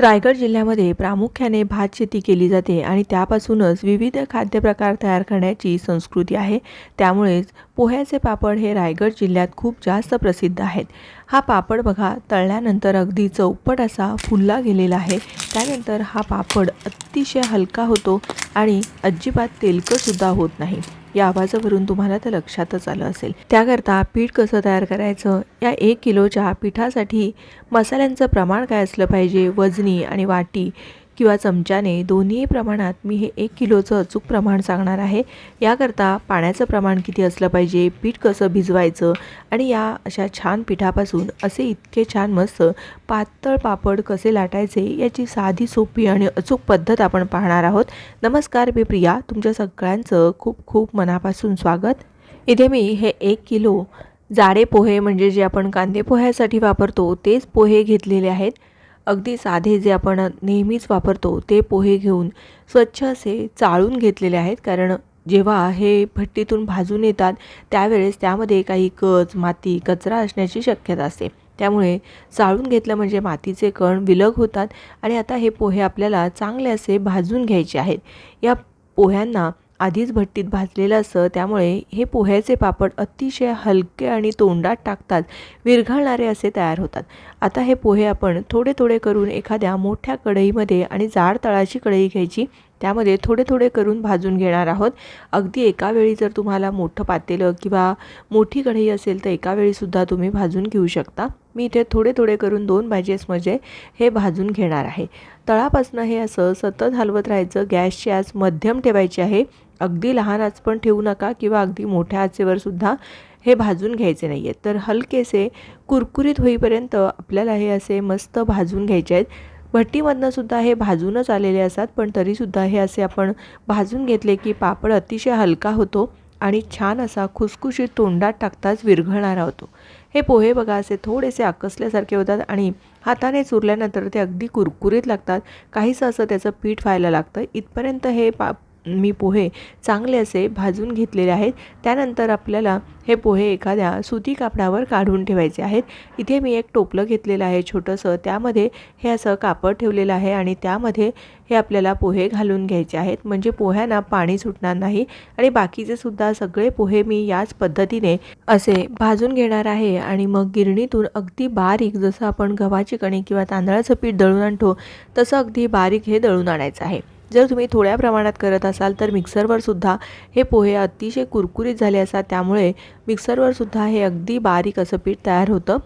रायगड जिल्ह्यामध्ये प्रामुख्याने भात शेती केली जाते आणि त्यापासूनच विविध खाद्यप्रकार तयार करण्याची संस्कृती आहे. त्यामुळेच पोह्याचे पापड हे रायगड जिल्ह्यात खूप जास्त प्रसिद्ध आहेत. हा पापड बघा तळल्यानंतर अगदी चौपट असा फुलला गेलेला आहे. त्यानंतर हा पापड अतिशय हलका होतो आणि अजिबात तेलकटसुद्धा होत नाही. या आवाजावरून तुम्हाला तर लक्षातच आलं असेल. त्याकरता पीठ कसं तयार करायचं? या एक किलोच्या पिठासाठी मसाल्यांचं प्रमाण काय असलं पाहिजे? वजनी आणि वाटी किंवा चमच्याने दोन्ही प्रमाणात मी हे एक किलोचं अचूक प्रमाण सांगणार आहे. याकरता पाण्याचं प्रमाण किती असलं पाहिजे पीठ कसं भिजवायचं आणि या अशा छान पिठापासून असे इतके छान मस्त पातळ पापड कसे लाटायचे याची साधी सोपी आणि अचूक पद्धत आपण पाहणार आहोत. नमस्कार मी प्रिया तुमच्या सगळ्यांचं खूप खूप मनापासून स्वागत. इथे मी हे एक किलो जाडे पोहे म्हणजे जे आपण कांदे पोह्यासाठी वापरतो तेच पोहे घेतलेले आहेत. अगदी साधे जे आपण नेहमीच वापरतो ते पोहे घेऊन स्वच्छ असे चाळून घेतलेले आहेत. कारण जेव्हा हे भट्टीतून भाजून येतात त्यावेळेस त्यामध्ये काही कच माती कचरा असण्याची शक्यता असते. त्यामुळे चाळून घेतलं म्हणजे मातीचे कण विलग होतात आणि आता हे पोहे आपल्याला चांगले असे भाजून घ्यायचे आहेत. या पोह्यांना आधीच भट्टीत भाजलेलं असतं त्यामुळे हे पोह्याचे पापड अतिशय हलके आणि तोंडात टाकतात विरघळणारे असे तयार होतात. आता हे पोहे आपण थोडे थोडे करून एखाद्या मोठ्या कढईमध्ये आणि जाड तळाची कढई घ्यायची. त्यामध्ये थोडे थोडे करून भाजून घेणार आहोत. अगदी एका वेळी जर तुम्हाला मोठं पातेलं किंवा मोठी कढई असेल तर एका वेळीसुद्धा तुम्ही भाजून घेऊ शकता. मी इथे थोडे थोडे करून दोन म्हणजे हे भाजून घेणार आहे. तळापासनं हे असं सतत हलवत राहायचं. गॅसची आज मध्यम ठेवायची आहे. अगदी लहान आच पण ठेवू नका किंवा अगदी मोठ्या आचेवरसुद्धा हे भाजून घ्यायचे नाही आहेत तर हलकेसे कुरकुरीत होईपर्यंत आपल्याला हे असे मस्त भाजून घ्यायचे आहेत. भट्टीमधनं सुद्धा हे भाजूनच आलेले असतात पण तरीसुद्धा हे असे आपण भाजून घेतले की पापड अतिशय हलका होतो आणि छान असा खुसखुशीत तोंडात टाकताच विरघळणारा होतो. हे पोहे बघा असे थोडेसे आकसल्यासारखे होतात आणि हाताने चुरल्यानंतर ते अगदी कुरकुरीत लागतात. काहीसं असं त्याचं पीठ व्हायला लागतं. इथपर्यंत हे पा मी पोहे चांगले असे भाजून घेतलेले आहेत. त्यानंतर आपल्याला हे पोहे एखाद्या सुती कापडावर काढून ठेवायचे आहेत. इथे मी एक टोपलं घेतलेलं आहे छोटंसं. त्यामध्ये हे असं कापड ठेवलेलं आहे आणि त्यामध्ये हे आपल्याला पोहे घालून घ्यायचे आहेत. म्हणजे पोह्यांना पाणी सुटणार नाही आणि बाकीचे सुद्धा सगळे पोहे मी याच पद्धतीने असे भाजून घेणार आहे आणि मग गिरणीतून अगदी बारीक जसं आपण गव्हाची कणी किंवा तांदळाचं पीठ दळून आणतो तसं अगदी बारीक हे दळून आणायचं आहे. जर तुम्ही थोड्या प्रमाणात करत असाल तर मिक्सरवरसुद्धा हे पोहे अतिशय कुरकुरीत झाले असतात. त्यामुळे मिक्सरवरसुद्धा हे अगदी बारीक असं पीठ तयार होतं.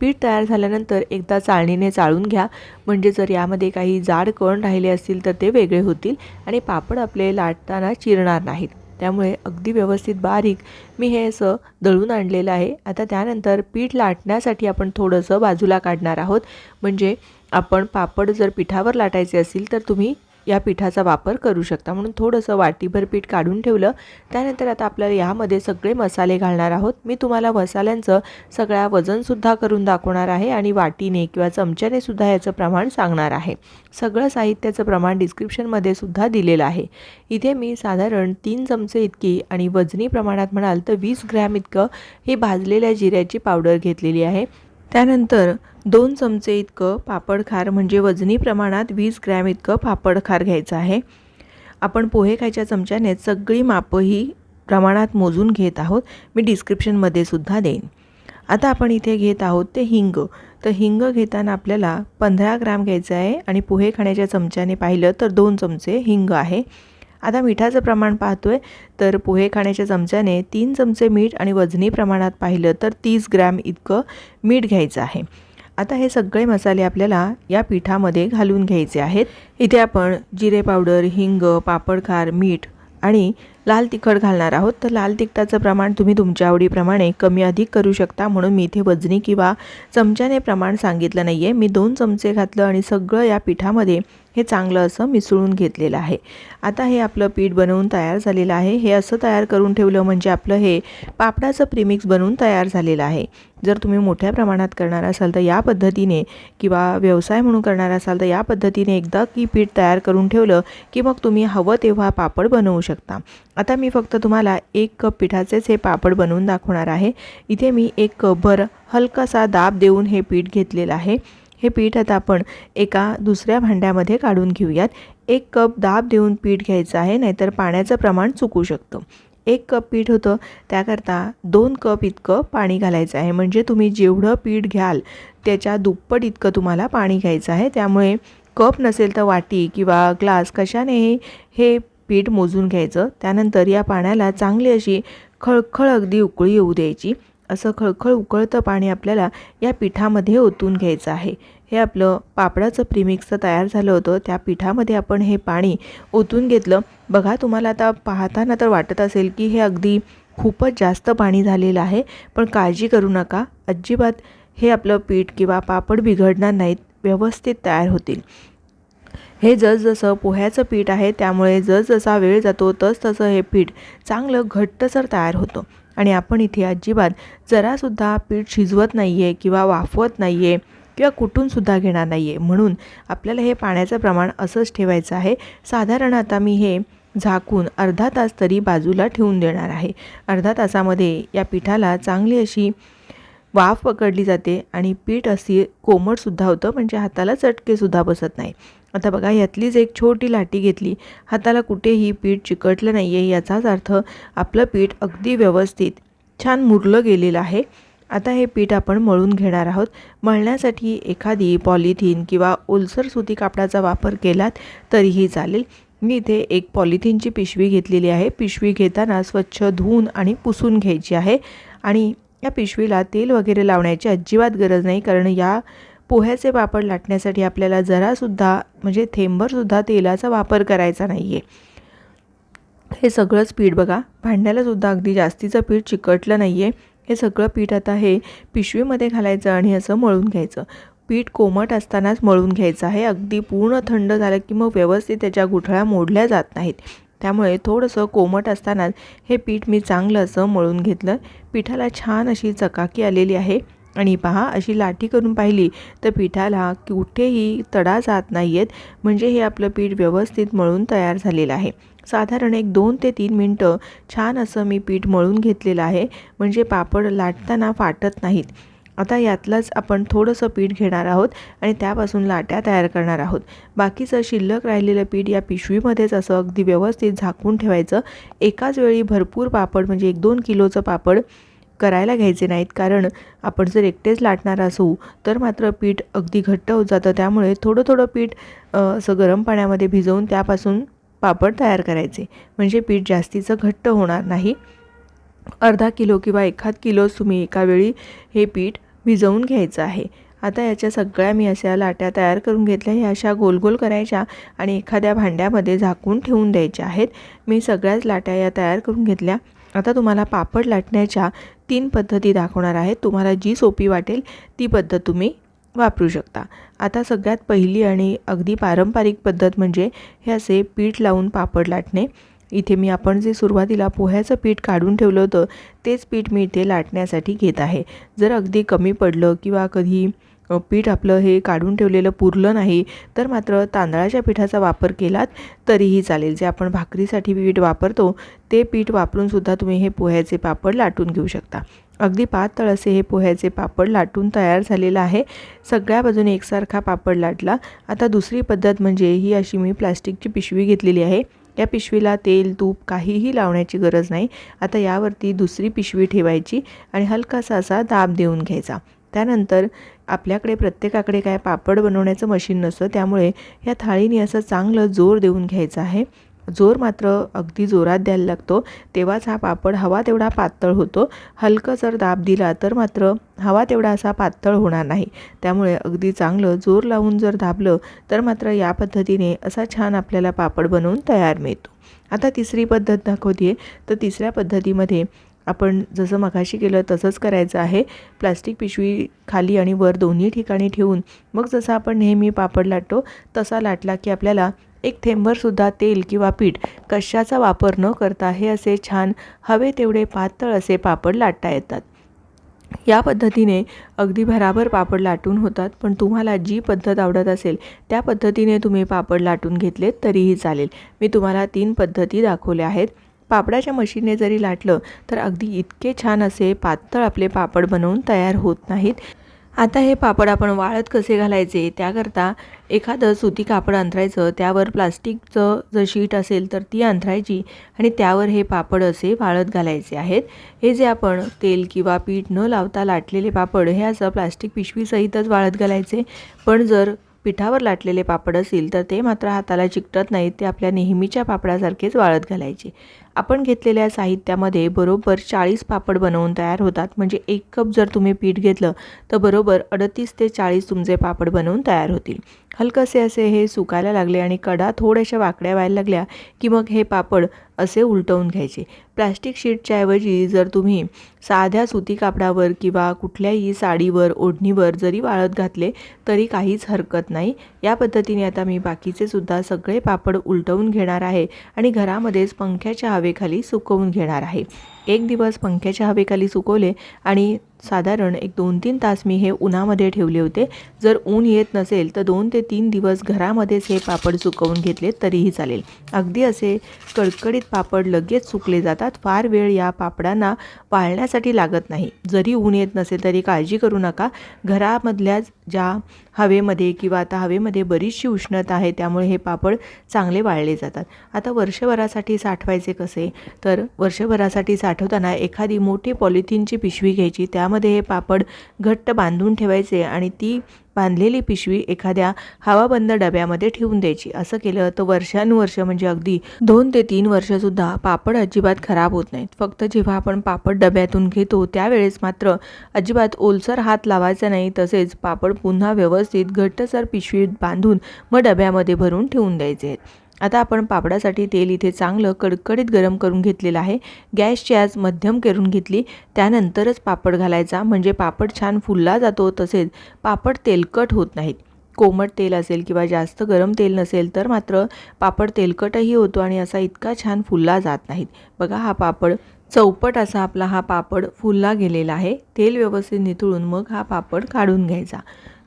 पीठ तयार झाल्यानंतर एकदा चाळणीने चाळून घ्या. म्हणजे जर यामध्ये काही जाड कण राहिले असतील तर ते वेगळे होतील आणि पापड आपले लाटताना चिरणार नाहीत. त्यामुळे अगदी व्यवस्थित बारीक मी हे असं दळून आणलेलं आहे. आता त्यानंतर पीठ लाटण्यासाठी आपण थोडंसं बाजूला काढणार आहोत. म्हणजे आपण पापड जर पिठावर लाटायचे असतील तर तुम्ही या पिठाचा वापर करू शकता. म्हणून थोडंसं वाटीभर पीठ काढून ठेवलं. त्यानंतर आता आपल्याला यामध्ये सगळे मसाले घालणार आहोत. मी तुम्हाला मसाल्यांचं सगळ्या वजनसुद्धा करून दाखवणार आहे आणि वाटीने किंवा चमच्याने सुद्धा याचं प्रमाण सांगणार आहे. सगळं साहित्याचं प्रमाण डिस्क्रिप्शनमध्ये सुद्धा दिलेलं आहे. इथे मी साधारण तीन चमचे इतकी आणि वजनी प्रमाणात म्हणाल तर वीस ग्रॅम इतकं ही भाजलेल्या जिऱ्याची पावडर घेतलेली आहे. त्यानंतर दोन चमचे इतकं पापड खार म्हणजे वजनी प्रमाणात वीस ग्रॅम इतकं पापड खार घ्यायचं आहे. आपण पोहे खायच्या चमच्याने सगळी मापं ही प्रमाणात मोजून घेत आहोत. मी डिस्क्रिप्शनमध्ये सुद्धा देईन. आता आपण इथे घेत आहोत ते हिंग. तर हिंग घेताना आपल्याला पंधरा ग्रॅम घ्यायचं आहे आणि पोहे खाण्याच्या चमच्याने पाहिलं तर दोन चमचे हिंग आहे. आता मिठाचं प्रमाण पाहतो आहे तर पोहे खाण्याच्या चमच्याने तीन चमचे मीठ आणि वजनी प्रमाणात पाहिलं तर तीस ग्रॅम इतकं मीठ घ्यायचं आहे. आता हे सगळे मसाले आपल्याला या पिठामध्ये घालून घ्यायचे आहेत. इथे आपण जिरे पावडर हिंग पापडखार मीठ आणि लाल तिखट घालणार आहोत. तर लाल तिखटाचं प्रमाण तुम्ही तुमच्या आवडीप्रमाणे कमी अधिक करू शकता म्हणून मी इथे वजनी किंवा चमच्याने प्रमाण सांगितलं नाही आहे मी दोन चमचे घातलं आणि सगळं या पिठामध्ये हे चांगलं असं मिसळून घेतलेलं आहे. आता हे आपलं पीठ बनवून तयार झालेलं आहे. हे असं तयार करून ठेवलं म्हणजे आपलं हे पापडाचं प्रीमिक्स बनवून तयार झालेलं आहे. जर तुम्ही मोठ्या प्रमाणात करणार असाल तर या पद्धतीने किंवा व्यवसाय म्हणून करणार असाल तर या पद्धतीने एकदा की पीठ तयार करून ठेवलं की मग तुम्ही हवं तेव्हा पापड बनवू शकता. आता मी फक्त तुम्हाला एक कप पिठाचेच हे पापड बनवून दाखवणार आहे. इथे मी एक कपभर हलकासा दाब देऊन हे पीठ घेतलेलं आहे. हे पीठ आता आपण एका दुसऱ्या भांड्यामध्ये काढून घेऊयात. एक कप दाब देऊन पीठ घ्यायचं आहे नाहीतर पाण्याचं प्रमाण चुकू शकतं. एक कप पीठ होतं त्याकरता दोन कप इतकं पाणी घालायचं आहे. म्हणजे तुम्ही जेवढं पीठ घ्याल त्याच्या दुप्पट इतकं तुम्हाला पाणी घ्यायचं आहे. त्यामुळे कप नसेल तर वाटी किंवा ग्लास कशानेही हे पीठ मोजून घ्यायचं. त्यानंतर या पाण्याला चांगली अशी खळखळ अगदी उकळी येऊ द्यायची. असं खळखळ उकळतं पाणी आपल्याला या पिठामध्ये ओतून घ्यायचं आहे. हे आपलं पापडाचं प्रीमिक्स तयार झालं होतं. त्या पिठामध्ये आपण हे पाणी ओतून घेतलं. बघा तुम्हाला आता पाहताना तर वाटत असेल की हे अगदी खूपच जास्त पाणी झालेलं आहे. पण काळजी करू नका. अजिबात हे आपलं पीठ किंवा पापड बिघडणार नाहीत. व्यवस्थित तयार होतील. हे जसजसं पोह्याचं पीठ आहे त्यामुळे जसजसा वेळ जातो तसतसं हे पीठ चांगलं घट्टसर तयार होतं. आणि आपण इथे अजिबात जरासुद्धा पीठ शिजवत नाही आहे किंवा वाफवत नाही आहे किंवा कुटूनसुद्धा घेणार नाही आहे म्हणून आपल्याला हे पाण्याचं प्रमाण असंच ठेवायचं आहे. साधारण आता मी हे झाकून अर्धा तास तरी बाजूला ठेवून देणार आहे. अर्धा तासामध्ये या पिठाला चांगली अशी वाफ पकडली जाते आणि पीठ अशी कोमटसुद्धा होतं म्हणजे हाताला चटकेसुद्धा बसत नाही. आता बघा यातलीच एक छोटी लाटी घेतली. हाताला कुठेही पीठ चिकटलं नाही आहे याचाच अर्थ आपलं पीठ अगदी व्यवस्थित छान मुरलं गेलेलं आहे. आता हे पीठ आपण मळून घेणार आहोत. मळण्यासाठी एखादी पॉलिथिन किंवा ओलसर सुती कापडाचा वापर केलात तरीही चालेल. मी इथे एक पॉलिथिनची पिशवी घेतलेली आहे. पिशवी घेताना स्वच्छ धुवून आणि पुसून घ्यायची आहे. आणि या पिशवीला तेल वगैरे लावण्याची अजिबात गरज नाही कारण या पोह्याचे पापड लाटण्यासाठी आपल्याला जरासुद्धा म्हणजे थेंबरसुद्धा तेलाचा वापर करायचा नाही आहे हे सगळंच पीठ बघा. भांड्यालासुद्धा अगदी जास्तीचं पीठ चिकटलं नाही आहे हे सगळं पीठ आता हे पिशवीमध्ये घालायचं आणि असं मळून घ्यायचं. पीठ कोमट असतानाच मळून घ्यायचं आहे. अगदी पूर्ण थंड झालं की मग व्यवस्थित त्याच्या गुठळ्या मोडल्या जात नाहीत. त्यामुळे थोडंसं कोमट असतानाच हे पीठ मी चांगलं असं मळून घेतलं. पिठाला छान अशी चकाकी आलेली आहे. आणि पहा अशी लाठी करून पाहिली तर पिठाला कुठेही तडा जात नाही आहेत म्हणजे हे आपलं पीठ व्यवस्थित मळून तयार झालेलं आहे. साधारण एक दोन ते तीन मिनटं छान असं मी पीठ मळून घेतलेलं आहे. म्हणजे पापड लाटताना फाटत नाहीत. आता यातलंच आपण थोडंसं पीठ घेणार आहोत आणि त्यापासून लाट्या तयार करणार आहोत. बाकीचं शिल्लक राहिलेलं पीठ या पिशवीमध्येच असं अगदी व्यवस्थित झाकून ठेवायचं. एकाच वेळी भरपूर पापड म्हणजे एक दोन किलोचं पापड करायला घ्यायचे नाहीत. कारण आपण जर एकटेच लाटणार असू तर मात्र पीठ अगदी घट्ट होत जातं. त्यामुळे थोडं थोडं पीठ असं गरम पाण्यामध्ये भिजवून त्यापासून पापड तयार करायचे. म्हणजे पीठ जास्तीचं घट्ट होणार नाही. अर्धा किलो किंवा एखाद किलो तुम्ही एका वेळी हे पीठ भिजवून घ्यायचं आहे. आता याच्या सगळ्या मी अशा लाट्या तयार करून घेतल्या. ह्या अशा गोल गोल करायच्या आणि एखाद्या भांड्यामध्ये झाकून ठेवून द्यायच्या आहेत. मी सगळ्याच लाट्या या तयार करून घेतल्या. आता तुम्हाला पापड लाटण्याच्या तीन पद्धती दाखवणार आहेत. तुम्हाला जी सोपी वाटेल ती पद्धत तुम्ही वापरू शकता. आता सगळ्यात पहिली आणि अगदी पारंपरिक पद्धत म्हणजे हे असे पीठ लावून पापड लाटणे. इथे मी आपण जे सुरुवातीला पोह्याचं पीठ काढून ठेवलं होतं तेच पीठ मी इथे लाटण्यासाठी घेत आहे. जर अगदी कमी पडलं किंवा कधी पीठ आपलं हे काढून ठेवलेलं पुरलं नाही तर मात्र तांदळाच्या पिठाचा वापर केलात तरीही चालेल. जे आपण भाकरीसाठी पीठ वापरतो ते पीठ वापरूनसुद्धा तुम्ही हे पोह्याचे पापड लाटून घेऊ शकता. अगदी पातळ असे हे पोह्याचे पापड लाटून तयार झालेलं आहे. सगळ्या बाजूने एकसारखा पापड लाटला. आता दुसरी पद्धत म्हणजे ही अशी मी प्लास्टिकची पिशवी घेतलेली आहे. या पिशवीला तेल तूप काहीही लावण्याची गरज नाही. आता यावरती दुसरी पिशवी ठेवायची आणि हलकासा असा दाब देऊन घ्यायचा. त्यानंतर आपल्याकडे प्रत्येकाकडे काय पापड बनवण्याचं मशीन नसतं त्यामुळे या थाळीने असं चांगलं जोर देऊन घ्यायचं आहे. जोर मात्र अगदी जोरात द्यायला लागतो. तेव्हाच हा पापड हवा तेवढा पातळ होतो. हलकं जर दाब दिला तर मात्र हवा तेवढा असा पातळ होणार नाही. त्यामुळे अगदी चांगलं जोर लावून जर दाबलं तर मात्र या पद्धतीने असा छान आपल्याला पापड बनवून तयार मिळतो. आता तिसरी पद्धत दाखवते तर तिसऱ्या पद्धतीमध्ये आपण जसं मघाशी केलं तसंच करायचं आहे. प्लास्टिक पिशवी खाली आणि वर दोन्ही ठिकाणी ठेवून. मग जसं आपण नेहमी पापड लाटतो तसा लाटला की आपल्याला एक थेंबरसुद्धा तेल किंवा पीठ कशाचा वापर न करता हे असे छान हवे तेवढे पातळ असे पापड लाटता येतात. या पद्धतीने अगदी भराभर पापड लाटून होतात पण तुम्हाला जी पद्धत आवडत असेल त्या पद्धतीने तुम्ही पापड लाटून घेतलेत तरीही चालेल. मी तुम्हाला तीन पद्धती दाखवल्या आहेत. पापडाच्या मशीनने जरी लाटलं तर अगदी इतके छान असे पातळ आपले पापड बनवून तयार होत नाहीत. आता हे पापड आपण वाळत कसे घालायचे त्याकरता एखादं सुती कापड अंथरायचं त्यावर प्लास्टिकचं जर शीट असेल तर ती अंथरायची आणि त्यावर हे पापड असे वाळत घालायचे आहेत. हे जे आपण तेल किंवा पीठ न लावता लाटलेले पापड हे असं प्लास्टिक पिशवीसहितच वाळत घालायचे. पण जर पिठावर लाटलेले पापड असतील तर ते मात्र हाताला चिकटत नाहीत ते आपल्या नेहमीच्या पापडासारखेच वाळत घालायचे. आपण घेतलेल्या साहित्यामध्ये बरोबर चाळीस पापड बनवून तयार होतात. म्हणजे एक कप जर तुम्ही पीठ घेतलं तर बरोबर अडतीस ते चाळीस तुमचे पापड बनवून तयार होतील. हलकसे असे हे सुकायला लागले आणि कडा थोड्याशा वाकड्या व्हायला लागल्या की मग हे पापड असे उलटवून घ्यायचे. प्लॅस्टिक शीटच्या ऐवजी जर तुम्ही साध्या सुती कापडावर किंवा कुठल्याही साडीवर ओढणीवर जरी वाळत घातले तरी काहीच हरकत नाही. या पद्धतीने आता मी बाकीचे सुद्धा सगळे पापड उलटवून घेणार आहे आणि घरामध्येच पंख्याच्या हवेखाली सुकवून घेणार आहे. एक दिवस पंख्याच्या हवेखाली सुकवले आणि साधारण एक दोन तीन तास मी हे उन्हामध्ये ठेवले होते. जर ऊन येत नसेल तर दोन ते तीन दिवस घरामध्येच हे पापड सुकवून घेतले तरीही चालेल. अगदी असे कडकडीत पापड लगेच सुकले जातात. फार वेळ या पापडांना वाळण्यासाठी लागत नाही. जरी ऊन येत नसेल तरी काळजी करू नका. घरामधल्याच ज्या हवेमध्ये किंवा आता हवेमध्ये बरीचशी उष्णता आहे त्यामुळे हे पापड चांगले वाळले जातात. आता वर्षभरासाठी साठवायचे कसे? तर वर्षभरासाठी साठ साठवताना एखादी मोठी पॉलिथिनची पिशवी घ्यायची त्यामध्ये हे पापड घट्ट बांधून ठेवायचे आणि ती बांधलेली पिशवी एखाद्या हवाबंद डब्यामध्ये ठेवून द्यायची. असं केलं तर वर्षानुवर्ष म्हणजे अगदी दोन ते तीन वर्षसुद्धा पापड अजिबात खराब होत नाहीत. फक्त जेव्हा आपण पापड डब्यातून घेतो त्यावेळेस मात्र अजिबात ओलसर हात लावायचा नाही तसेच पापड पुन्हा व्यवस्थित घट्टसर पिशवीत बांधून मग डब्यामध्ये भरून ठेवून द्यायचे. आहेत आता आपण पापडासाठी तेल इथे चांगलं कडकडीत गरम करून घेतलेलं आहे. गॅसची आज मध्यम करून घेतली. त्यानंतरच पापड घालायचा. म्हणजे पापड छान फुलला जातो तसेच पापड तेलकट होत नाहीत. कोमट तेल असेल किंवा जास्त गरम तेल नसेल तर मात्र पापड तेलकटही होतो आणि असा इतका छान फुलला जात नाहीत. बघा हा पापड चौपट असा आपला हा पापड फुलला गेलेला आहे. तेल व्यवस्थित निथळून मग हा पापड काढून घ्यायचा.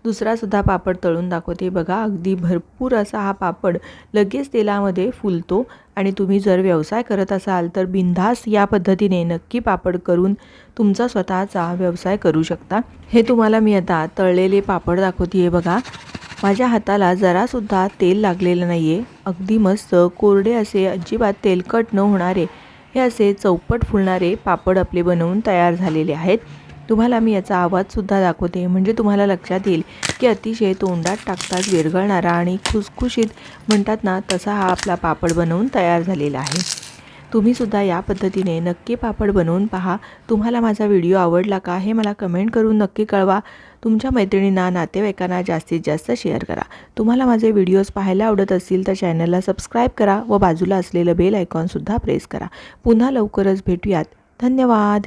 दुसरासुद्धा पापड तळून दाखवते. बघा अगदी भरपूर असा हा पापड लगेच तेलामध्ये फुलतो आणि तुम्ही जर व्यवसाय करत असाल तर बिनधास या पद्धतीने नक्की पापड करून तुमचा स्वतःचा व्यवसाय करू शकता. हे तुम्हाला मी आता तळलेले पापड दाखवते आहे बघा. माझ्या हाताला जरासुद्धा तेल लागलेलं नाही आहे अगदी मस्त कोरडे असे अजिबात तेलकट न होणारे हे असे चौपट फुलणारे पापड आपले बनवून तयार झालेले आहेत. तुम्हाला मी याचा आवाजसुद्धा दाखवते. म्हणजे तुम्हाला लक्षात येईल की अतिशय तोंडात टाकताच विरघळणारा आणि खुसखुशीत म्हणतात ना तसा हा आपला पापड बनवून तयार झालेला आहे. तुम्हीसुद्धा या पद्धतीने नक्की पापड बनवून पहा. तुम्हाला माझा व्हिडिओ आवडला का हे मला कमेंट करून नक्की कळवा. तुमच्या मैत्रिणींना नातेवाईकांना जास्तीत जास्त शेअर करा. तुम्हाला माझे व्हिडिओज पाहायला आवडत असतील तर चॅनलला सबस्क्राईब करा व बाजूला असलेलं बेल आयकॉनसुद्धा प्रेस करा. पुन्हा लवकरच भेटूयात. धन्यवाद!